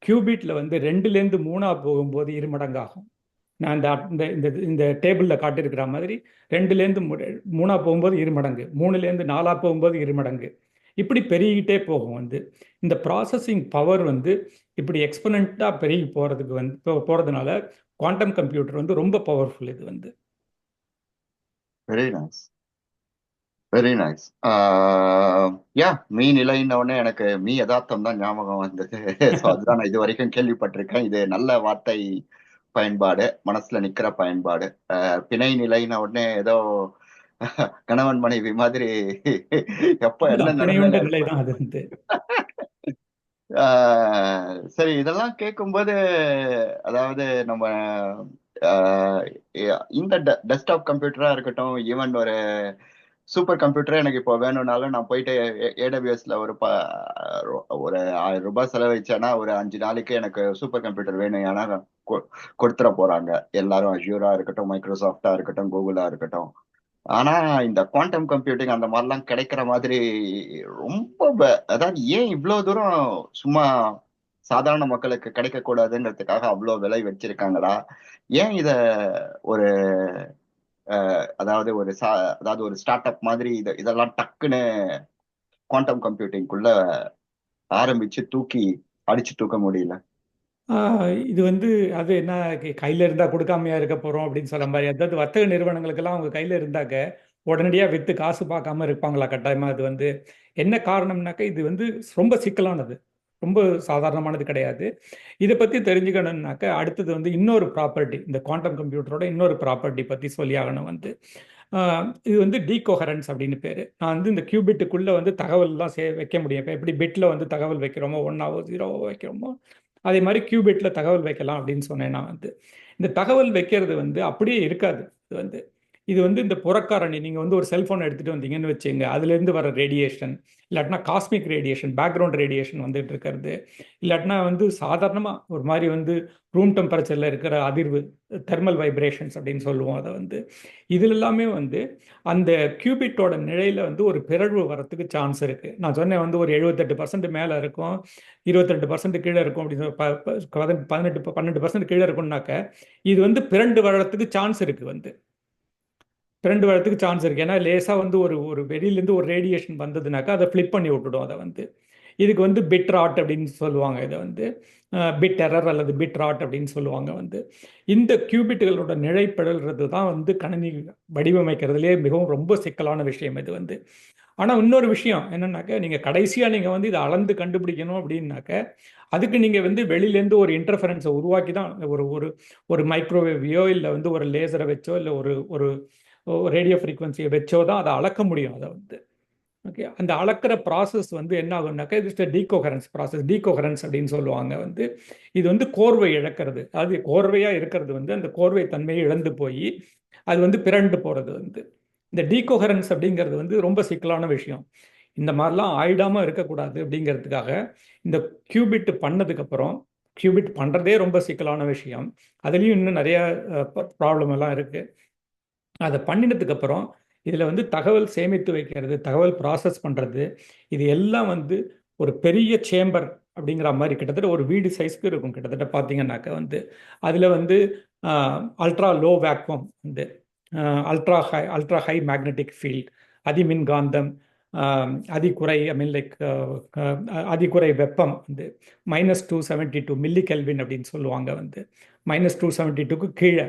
கியூபிட்டில் வந்து ரெண்டுலேருந்து மூணாக போகும்போது இரு மடங்கு ஆகும். நான் இந்த இந்த இந்த டேபிளில் காட்டியிருக்கிற மாதிரி ரெண்டுலேருந்து மூணாக போகும்போது இரு மடங்கு மூணுலேருந்து நாலாக போகும்போது இரு மடங்கு. இப்படி பெருகிட்டே போகும் வந்து. இந்த ப்ராசஸிங் பவர் வந்து இப்படி எக்ஸ்பனண்ட்டாக பெருகி போகிறதுக்கு வந்து போகிறதுனால குவாண்டம் கம்ப்யூட்டர் வந்து ரொம்ப பவர்ஃபுல் இது வந்து. வெரி நைஸ் வெரி நைஸ் யா மீ நிலைன்னொடனே எனக்கு மீ யதார்த்தம் தான் ஞாபகம் வந்தது. அதுதான் நான் இது வரைக்கும் கேள்விப்பட்டிருக்கேன். இது நல்ல வார்த்தை பயன்பாடு மனசுல நிக்கிற பயன்பாடு. பிணை நிலைன உடனே ஏதோ கணவன் மனைவி மாதிரி எப்ப என்ன சரி இதெல்லாம் கேட்கும்போது அதாவது நம்ம இந்த டெஸ்க்டாப் கம்ப்யூட்டரா இருக்கட்டும் ஈவன் ஒரு சூப்பர் கம்ப்யூட்டரே எனக்கு இப்போ வேணும்னாலும் நான் போயிட்டு ஏடபிஎஸ்ல ஒரு ப ஒரு ஆயிரம் ரூபாய் செலவழிச்சேன்னா ஒரு அஞ்சு நாளைக்கு எனக்கு சூப்பர் கம்ப்யூட்டர் வேணும். ஏன்னா கொடுத்துட போறாங்க. எல்லாரும் அஷ்யூரா இருக்கட்டும் மைக்ரோசாஃப்டா இருக்கட்டும் கூகுளா இருக்கட்டும். ஆனா இந்த குவாண்டம் கம்ப்யூட்டிங் அந்த மாதிரிலாம் கிடைக்கிற மாதிரி ரொம்ப அதாவது ஏன் இவ்வளவு தூரம் சும்மா சாதாரண மக்களுக்கு கிடைக்க கூடாதுங்கிறதுக்காக அவ்வளோ விலை வச்சிருக்காங்களா? ஏன் இத ஒரு அதாவது ஒரு சா அதாவது ஒரு ஸ்டார்ட் அப் மாதிரி இதை இதெல்லாம் டக்குன்னு குவாண்டம் கம்ப்யூட்டிங்குள்ள ஆரம்பிச்சு தூக்கி அடிச்சு தூக்க முடியல. ஆஹ் இது வந்து அது என்ன கையில இருந்தா கொடுக்காமையா இருக்க போறோம் அப்படின்னு சொல்ல மாதிரி. அதாவது வர்த்தக நிறுவனங்களுக்கெல்லாம் அவங்க கையில இருந்தாக்க உடனடியா வித்து காசு பார்க்காம இருப்பாங்களா கட்டாயமா? அது வந்து என்ன காரணம்னாக்க இது வந்து ரொம்ப சிக்கலானது. ரொம்ப சாதாரணமானது கிடையாது. இதை பற்றி தெரிஞ்சுக்கணும்னாக்க அடுத்தது வந்து இன்னொரு ப்ராப்பர்ட்டி இந்த குவாண்டம் கம்ப்யூட்டரோட இன்னொரு ப்ராப்பர்ட்டி பற்றி சொல்லியாகணும் வந்து. இது வந்து டீகோஹரன்ஸ் அப்படின்னு பேர். நான் வந்து இந்த கியூபிட்டுக்குள்ளே வந்து தகவல்லாம் சே வைக்க முடியும். இப்போ எப்படி பிட்டில் வந்து தகவல் வைக்கிறோமோ ஒன்றாவோ ஜீரோவோ வைக்கிறோமோ அதே மாதிரி கியூபிட்டில் தகவல் வைக்கலாம் அப்படின்னு சொன்னேன் நான் வந்து. இந்த தகவல் வைக்கிறது வந்து அப்படியே இருக்காது. இது வந்து இது வந்து இந்த புறக்காரணி நீங்க வந்து ஒரு செல்போன் எடுத்துட்டு வந்தீங்கன்னு வச்சுங்க அதுல இருந்து வர ரேடியேஷன் இல்லாட்டினா காஸ்மிக் ரேடியேஷன் பேக்ரவுண்ட் ரேடியேஷன் வந்துட்டு இருக்கிறது. இல்லாட்டினா வந்து சாதாரணமா ஒரு மாதிரி வந்து ரூம் டெம்பரேச்சர்ல இருக்கிற அதிர்வு தெர்மல் வைப்ரேஷன்ஸ் அப்படின்னு சொல்லுவோம் அதை வந்து. இதுல எல்லாமே வந்து அந்த கியூபிட்டோட நிலையில வந்து ஒரு பிறழ்வு வரத்துக்கு சான்ஸ் இருக்கு. நான் சொன்னேன் வந்து ஒரு எழுபத்தெட்டு பர்சன்ட் மேல இருக்கும் இருபத்தெட்டு பர்சன்ட் கீழே இருக்கும் அப்படின்னு சொல்லி ப- ப- பதினெட்டு பதினெட்டு பன்னெண்டு பர்சன்ட் கீழே இருக்கும்னாக்க இது வந்து பிறண்டு வர்றதுக்கு சான்ஸ் இருக்கு வந்து. பிறண்டு வரதுக்கு சான்ஸ் இருக்குது ஏன்னா லேசாக வந்து ஒரு ஒரு வெளியிலேருந்து ஒரு ரேடியேஷன் வந்ததுனாக்கா அதை ஃப்ளிப் பண்ணி விட்டுடும் அதை வந்து. இதுக்கு வந்து பிட் ராட் அப்படின்னு சொல்லுவாங்க இதை வந்து. பிட் எரர் அல்லது பிட் ராட் அப்படின்னு சொல்லுவாங்க வந்து. இந்த கியூபிட்டுகளோட நிலைப்பிழல்றது தான் வந்து கணினி வடிவமைக்கிறதுலே மிகவும் ரொம்ப சிக்கலான விஷயம் இது வந்து. ஆனால் இன்னொரு விஷயம் என்னன்னாக்க நீங்கள் கடைசியாக நீங்கள் வந்து இதை அளந்து கண்டுபிடிக்கணும் அப்படின்னாக்க அதுக்கு நீங்கள் வந்து வெளியிலேருந்து ஒரு இன்டர்ஃபரன்ஸை உருவாக்கி தான் ஒரு ஒரு ஒரு மைக்ரோவேவையோ இல்லை வந்து ஒரு லேசரை வச்சோ இல்லை ஒரு ஒரு ரேடியோ ஃப்ரீக்வன்சியை வச்சோ தான் அதை அளக்க முடியும் அதை வந்து. ஓகே அந்த அளக்கிற ப்ராசஸ் வந்து என்ன ஆகும்னாக்கா இது டீகோஹரன்ஸ் ப்ராசஸ் டீகோகரன்ஸ் அப்படின்னு சொல்லுவாங்க வந்து இது வந்து கோர்வை இழக்கிறது. அதாவது கோர்வையாக இருக்கிறது வந்து அந்த கோர்வை தன்மையை இழந்து போய் அது வந்து பிறண்டு போகிறது வந்து. இந்த டீகோகரன்ஸ் அப்படிங்கிறது வந்து ரொம்ப சிக்கலான விஷயம். இந்த மாதிரிலாம் ஆயிடாமல் இருக்கக்கூடாது அப்படிங்கிறதுக்காக இந்த கியூபிட் பண்ணதுக்கப்புறம் கியூபிட் பண்ணுறதே ரொம்ப சிக்கலான விஷயம். அதுலேயும் இன்னும் நிறைய ப்ராப்ளம் எல்லாம் இருக்குது அதை பண்ணினதுக்கு அப்புறம் இதில் வந்து தகவல் சேமித்து வைக்கிறது தகவல் ப்ராசஸ் பண்ணுறது இது எல்லாம் வந்து ஒரு பெரிய சேம்பர் அப்படிங்கிற மாதிரி கிட்டத்தட்ட ஒரு வீடு சைஸ்க்கு இருக்கும். கிட்டத்தட்ட பார்த்தீங்கன்னாக்க வந்து அதில் வந்து அல்ட்ரா லோ வேக்வம் வந்து ultra high ultra high magnetic field அதிமின்காந்தம் அதிகுறை ஐ மீன் லைக் அதிகுறை வெப்பம் வந்து minus two seventy two millikelvin அப்படின்னு சொல்லுவாங்க வந்து மைனஸ் டூ செவன்ட்டி டூக்கு கீழே.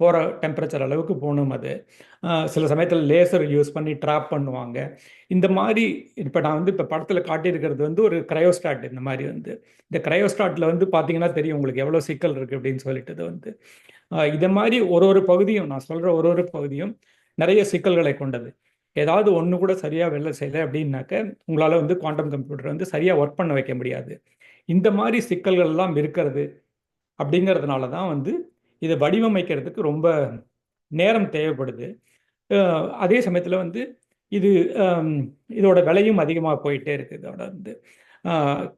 போகிற டெம்பரேச்சர் அளவுக்கு போகணும் அது. சில சமயத்தில் லேசர் யூஸ் பண்ணி ட்ராப் பண்ணுவாங்க. இந்த மாதிரி இப்போ நான் வந்து இப்போ படத்தில் காட்டியிருக்கிறது வந்து ஒரு க்ரையோஸ்டாட் இந்த மாதிரி வந்து. இந்த க்ரையோஸ்டாட்டில் வந்து பார்த்தீங்கன்னா தெரியும் உங்களுக்கு எவ்வளோ சிக்கல் இருக்குது அப்படின்னு சொல்லிட்டு வந்து. இதை மாதிரி ஒரு ஒரு பகுதியும் நான் சொல்கிற ஒரு ஒரு பகுதியும் நிறைய சிக்கல்களை கொண்டது. ஏதாவது ஒன்று கூட சரியாக வெளில செய்யலை அப்படின்னாக்க உங்களால் வந்து குவாண்டம் கம்ப்யூட்டர் வந்து சரியாக ஒர்க் பண்ண வைக்க முடியாது. இந்த மாதிரி சிக்கல்கள் எல்லாம் இருக்கிறது அப்படிங்கிறதுனால தான் வந்து இதை வடிவமைக்கிறதுக்கு ரொம்ப நேரம் தேவைப்படுது. அதே சமயத்தில் வந்து இது இதோட விலையும் அதிகமாக போயிட்டே இருக்குது. இதோட வந்து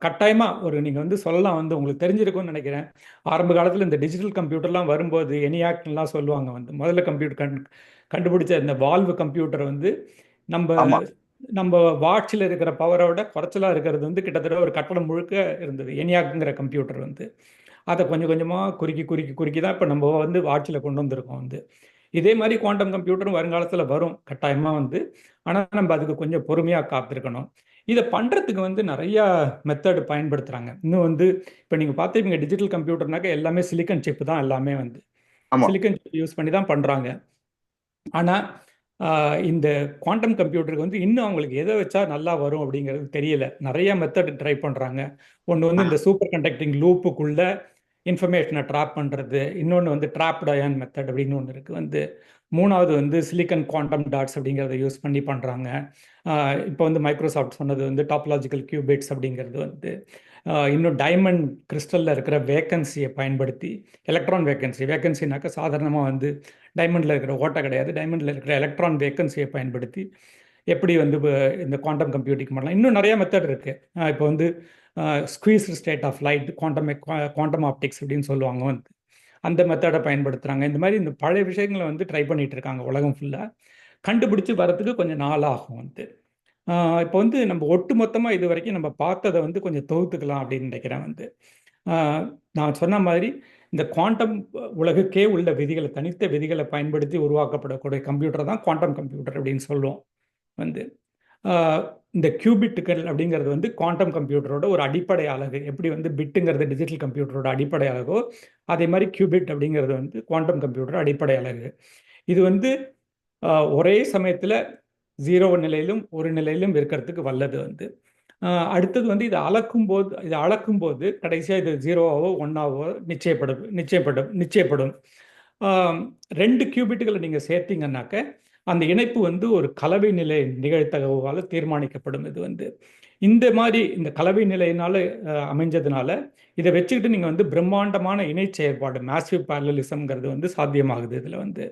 கட்டாயமாக ஒரு நீங்கள் வந்து சொல்லலாம் வந்து உங்களுக்கு தெரிஞ்சிருக்கும்னு நினைக்கிறேன். ஆரம்ப காலத்தில் இந்த டிஜிட்டல் கம்ப்யூட்டர்லாம் வரும்போது எனியாக்லாம் சொல்லுவாங்க. வந்து முதல்ல கம்ப்யூட்டர் கண் கண்டுபிடிச்ச இந்த வால்வு கம்ப்யூட்டர் வந்து நம்ம நம்ம வாட்சில் இருக்கிற பவரை விட குறைச்சலாக இருக்கிறது வந்து கிட்டத்தட்ட ஒரு கட்டணம் முழுக்க இருந்தது. எனியாக்குங்கிற கம்ப்யூட்டர் வந்து. அதை கொஞ்சம் கொஞ்சமாக குறுக்கி குறுக்கி குறுக்கி தான் இப்போ நம்ம வந்து வாட்சில் கொண்டு வந்திருக்கோம் வந்து. இதே மாதிரி குவாண்டம் கம்ப்யூட்டரும் வருங்காலத்தில் வரும் கட்டாயமாக வந்து. ஆனால் நம்ம அதுக்கு கொஞ்சம் பொறுமையாக காத்திருக்கணும். இதை பண்ணுறதுக்கு வந்து நிறையா மெத்தடு பயன்படுத்துகிறாங்க இன்னும் வந்து இப்போ நீங்கள் பார்த்துருப்பீங்க டிஜிட்டல் கம்ப்யூட்டர்னாக்க எல்லாமே சிலிக்கன் சிப் தான் எல்லாமே வந்து. சிலிக்கன் சிப் யூஸ் பண்ணி தான் பண்ணுறாங்க ஆனால் இந்த குவாண்டம் கம்ப்யூட்டருக்கு வந்து இன்னும் அவங்களுக்கு எதை வச்சா நல்லா வரும் அப்படிங்கிறது தெரியல. நிறைய மெத்தட் ட்ரை பண்ணுறாங்க ஒன்று வந்து இந்த சூப்பர் கண்டக்டிங் லூப்புக்குள்ள இன்ஃபர்மேஷனை ட்ராப் பண்ணுறது இன்னொன்று வந்து ட்ராப் டயான் மெத்தட் அப்படின்னு ஒன்று இருக்குது வந்து மூணாவது வந்து சிலிக்கன் குவாண்டம் டாட்ஸ் அப்படிங்கிறத யூஸ் பண்ணி பண்ணுறாங்க இப்போ வந்து மைக்ரோசாஃப்ட் சொன்னது வந்து டாப்லாஜிக்கல் கியூபிட்ஸ் அப்படிங்கிறது வந்து இன்னும் டைமண்ட் கிறிஸ்டலில் இருக்கிற வேக்கன்சியை பயன்படுத்தி எலக்ட்ரான் வேக்கன்சி வேக்கன்சினாக்கா சாதாரணமாக வந்து டைமண்டில் இருக்கிற ஓட்டை கிடையாது. டைமண்டில் இருக்கிற எலக்ட்ரான் வேக்கன்சியை பயன்படுத்தி எப்படி வந்து இந்த குவாண்டம் கம்ப்யூட்டிங் பண்ணலாம். இன்னும் நிறைய மெத்தட் இருக்குது இப்போ வந்து squeezed state of light quantum quantum optics அப்படின்னு சொல்லுவாங்க வந்து. அந்த மெத்தடை பயன்படுத்துகிறாங்க இந்த மாதிரி இந்த பழைய விஷயங்களை வந்து ட்ரை பண்ணிட்டு இருக்காங்க உலகம் ஃபுல்லாக கண்டுபிடிச்சி வரதுக்கு கொஞ்சம் நாள் ஆகும் வந்து. இப்போ வந்து நம்ம ஒட்டு மொத்தமாக இது வரைக்கும் நம்ம பார்த்ததை வந்து கொஞ்சம் தொகுத்துக்கலாம் அப்படின்னு நினைக்கிறேன் வந்து. நான் சொன்ன மாதிரி இந்த குவாண்டம் உலகுக்கே உள்ள விதிகளை தனித்த விதிகளை பயன்படுத்தி உருவாக்கப்படக்கூடிய கம்ப்யூட்டர் தான் குவாண்டம் கம்ப்யூட்டர் அப்படின்னு சொல்லுவோம் வந்து. இந்த கியூபிட்டுகள் அப்படிங்கிறது வந்து குவாண்டம் கம்ப்யூட்டரோட ஒரு அடிப்படை அழகு எப்படி வந்து பிட்டுங்கிறது டிஜிட்டல் கம்ப்யூட்டரோட அடிப்படை அழகோ அதே மாதிரி கியூபிட் அப்படிங்கிறது வந்து குவாண்டம் கம்ப்யூட்டர் அடிப்படை அழகு இது வந்து ஒரே சமயத்தில் ஜீரோ நிலையிலும் ஒரு நிலையிலும் இருக்கிறதுக்கு வல்லது வந்து. அடுத்தது வந்து இதை அளக்கும் போது இதை அளக்கும் போது கடைசியாக இது ஜீரோவாவோ ஒன்னாவோ நிச்சயப்படும் நிச்சயப்படும். நிச்சயப்படும் ரெண்டு கியூபிட்டுகளை நீங்கள் சேர்த்தீங்கன்னாக்க அந்த இணைப்பு வந்து ஒரு கலவை நிலை நிகழ்த்தகவால் தீர்மானிக்கப்படும் இது வந்து. இந்த மாதிரி இந்த கலவை நிலையினால அமைஞ்சதுனால இதை வச்சுக்கிட்டு நீங்கள் வந்து பிரம்மாண்டமான இணை செயற்பாடு மேசிவ் பேரலிசம்ங்கிறது வந்து சாத்தியமாகுது இதில் வந்து.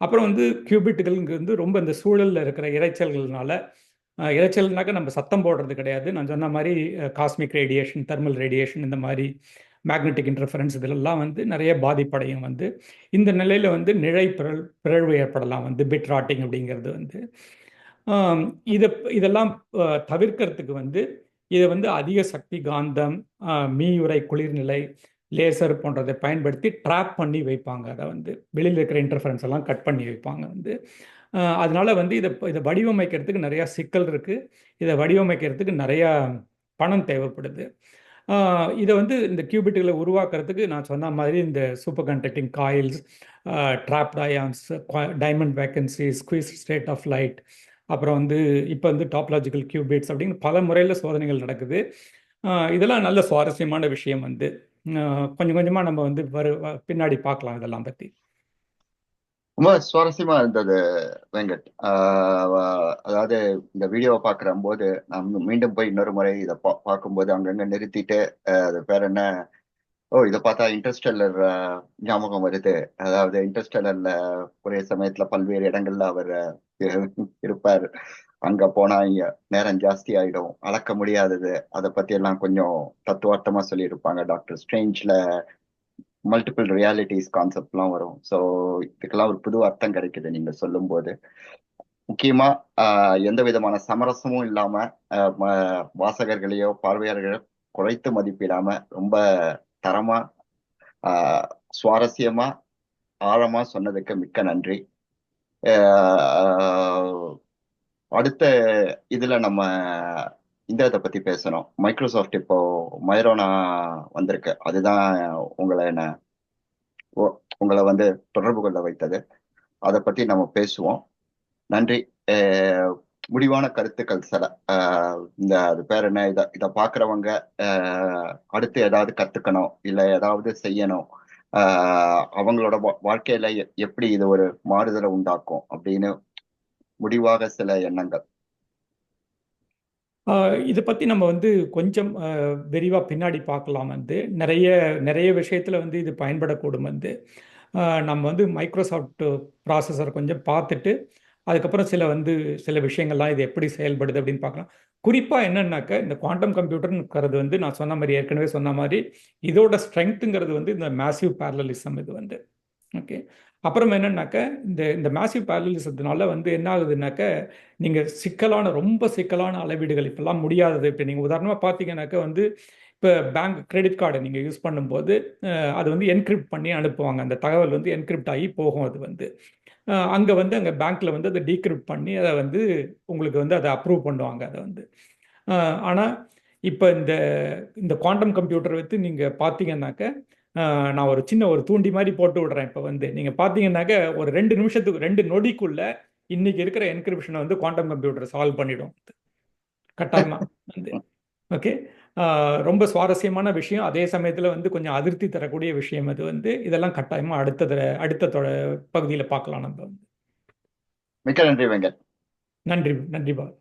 அப்புறம் வந்து கியூபிட்டுகள்ங்கிறது வந்து ரொம்ப இந்த சூழலில் இருக்கிற இரைச்சல்கள்னால இறைச்சல்னாக்க நம்ம சத்தம் போடுறது கிடையாது. நான் சொன்ன மாதிரி காஸ்மிக் ரேடியேஷன் தெர்மல் ரேடியேஷன் இந்த மாதிரி மேக்னெட்டிக் இன்டர்ஃபரன்ஸ் இதெல்லாம் வந்து நிறைய பாதிப்படையும் வந்து. இந்த நிலையில் வந்து நிழை பிறழ் பிறழ்வு ஏற்படலாம் வந்து பிட் ராட்டிங் அப்படிங்கிறது வந்து. இதை இதெல்லாம் தவிர்க்கிறதுக்கு வந்து இதை வந்து அதிக சக்தி காந்தம் மீயுரை குளிர்நிலை லேசர் போன்றதை பயன்படுத்தி ட்ராப் பண்ணி வைப்பாங்க. அதை வந்து வெளியில் இருக்கிற இன்டர்ஃபரன்ஸ் எல்லாம் கட் பண்ணி வைப்பாங்க வந்து. அதனால் அதனால வந்து இதை இதை வடிவமைக்கிறதுக்கு நிறையா சிக்கல் இருக்குது இதை வடிவமைக்கிறதுக்கு நிறையா பணம் தேவைப்படுது. இதை வந்து இந்த கியூபிட்டுகளை உருவாக்குறதுக்கு நான் சொன்ன மாதிரி இந்த superconducting coils trapped ions diamond vacancy squeeze state of light அப்புறம் வந்து இப்போ வந்து டாப்லாஜிக்கல் கியூபிட்ஸ் அப்படின்னு பல முறையில் சோதனைகள் நடக்குது. இதெல்லாம் நல்ல சுவாரஸ்யமான விஷயம் வந்து. கொஞ்சம் கொஞ்சமாக நம்ம வந்து வரு வ- பின்னாடி பார்க்கலாம் இதெல்லாம் பற்றி ரொம்ப சுவாரஸ்யமா இருந்தது வெங்கட். ஆஹ் அதாவது இந்த வீடியோவை பார்க்குற போது நான் மீண்டும் போய் இன்னொரு முறை இதை பா பார்க்கும்போது அங்கங்க நிறுத்திட்டு அது பேர் என்ன? ஓ இதை பார்த்தா இன்டர்ஸ்டெல்லர் ஞாபகம் வருது. அதாவது இன்டர்ஸ்டெல்லர்ல ஒரே சமயத்துல பல்வேறு இடங்கள்ல அவர் இருப்பார். அங்க போனா இங்க நேரம் ஜாஸ்தி ஆயிடும் அளக்க முடியாதது. அதை பத்தி எல்லாம் கொஞ்சம் தத்துவார்த்தமா சொல்லியிருப்பாங்க. டாக்டர் ஸ்ட்ரேஞ்ச்ல மல்டிபிள் ரியாலிட்டிஸ் கான்செப்ட்லாம் வரும். ஸோ இதுக்கெல்லாம் ஒரு புது அர்த்தம் கிடைக்குது நீங்க சொல்லும்போது. முக்கியமா எந்த விதமான சமரசமும் இல்லாம வாசகர்களையோ பார்வையாளர்களோ குறைத்து மதிப்பிடாம ரொம்ப தரமா சுவாரஸ்யமா ஆழமா சொன்னதுக்கு மிக்க நன்றி. அடுத்த இதுல நம்ம இந்த இதை பத்தி பேசணும். மைக்ரோசாஃப்ட் இப்போ மைரோனா வந்திருக்கு. அதுதான் உங்களை என்ன உங்களை வந்து தொடர்பு கொள்ள வைத்தது. அதை பத்தி நம்ம பேசுவோம். நன்றி. முடிவான கருத்துக்கள் சில. இந்த அது பேர் என்ன? இதை இதை பார்க்குறவங்க அடுத்து ஏதாவது கற்றுக்கணும் இல்லை ஏதாவது செய்யணும். அவங்களோட வா- வாழ்க்கையில எப்படி இது ஒரு மாறுதலை உண்டாக்கும் அப்படின்னு முடிவாக சில எண்ணங்கள். இதை பற்றி நம்ம வந்து கொஞ்சம் விரிவாக பின்னாடி பார்க்கலாம் வந்து. நிறைய நிறைய விஷயத்தில் வந்து இது பயன்படக்கூடும் வந்து. நம்ம வந்து மைக்ரோசாஃப்ட் ப்ராசஸர் கொஞ்சம் பார்த்துட்டு அதுக்கப்புறம் சில வந்து சில விஷயங்கள்லாம் இது எப்படி செயல்படுது அப்படின்னு பார்க்கலாம். குறிப்பாக என்னன்னாக்க இந்த குவாண்டம் கம்ப்யூட்டர்ங்கிறது வந்து நான் சொன்ன மாதிரி ஏற்கனவே சொன்ன மாதிரி இதோட ஸ்ட்ரென்த்துங்கிறது வந்து இந்த மேசிவ் பேரலிசம் இது வந்து. ஓகே அப்புறம் என்னன்னாக்க இந்த இந்த மேசிவ் பேரலிசத்தினால வந்து என்ன ஆகுதுன்னாக்க நீங்கள் சிக்கலான ரொம்ப சிக்கலான அளவீடுகள் இப்பெல்லாம் முடியாதது. இப்போ நீங்கள் உதாரணமாக பார்த்தீங்கன்னாக்க வந்து இப்போ பேங்க் கிரெடிட் கார்டை நீங்கள் யூஸ் பண்ணும்போது அது வந்து என்கிரிப்ட் பண்ணி அனுப்புவாங்க. அந்த தகவல் வந்து என்கிரிப்ட் ஆகி போகும் அது வந்து. அங்கே வந்து அங்கே பேங்க்கில் வந்து அதை டீக்ரிப்ட் பண்ணி அதை வந்து உங்களுக்கு வந்து அதை அப்ரூவ் பண்ணுவாங்க அதை வந்து. ஆனால் இப்போ இந்த இந்த குவாண்டம் கம்ப்யூட்டர் வச்சு நீங்கள் பார்த்தீங்கன்னாக்க நான் ஒரு சின்ன ஒரு தூண்டி மாதிரி போட்டு விடுறேன் இப்போ வந்து. நீங்கள் பார்த்தீங்கன்னாக்க ஒரு ரெண்டு நிமிஷத்துக்கு ரெண்டு நொடிக்குள்ள இன்னைக்கு இருக்கிற என்கிரிப்ஷனை வந்து குவாண்டம் கம்ப்யூட்டர் சால்வ் பண்ணிடும். கட்டாயமா வந்து. ஓகே ரொம்ப சுவாரஸ்யமான விஷயம். அதே சமயத்தில் வந்து கொஞ்சம் அதிருப்தி தரக்கூடிய விஷயம் அது வந்து. இதெல்லாம் கட்டாயமாக அடுத்த அடுத்த தொட பகுதியில் பார்க்கலாம் நம்ம வந்து. மிக்க நன்றி வெங்கட். நன்றி நன்றி பால்.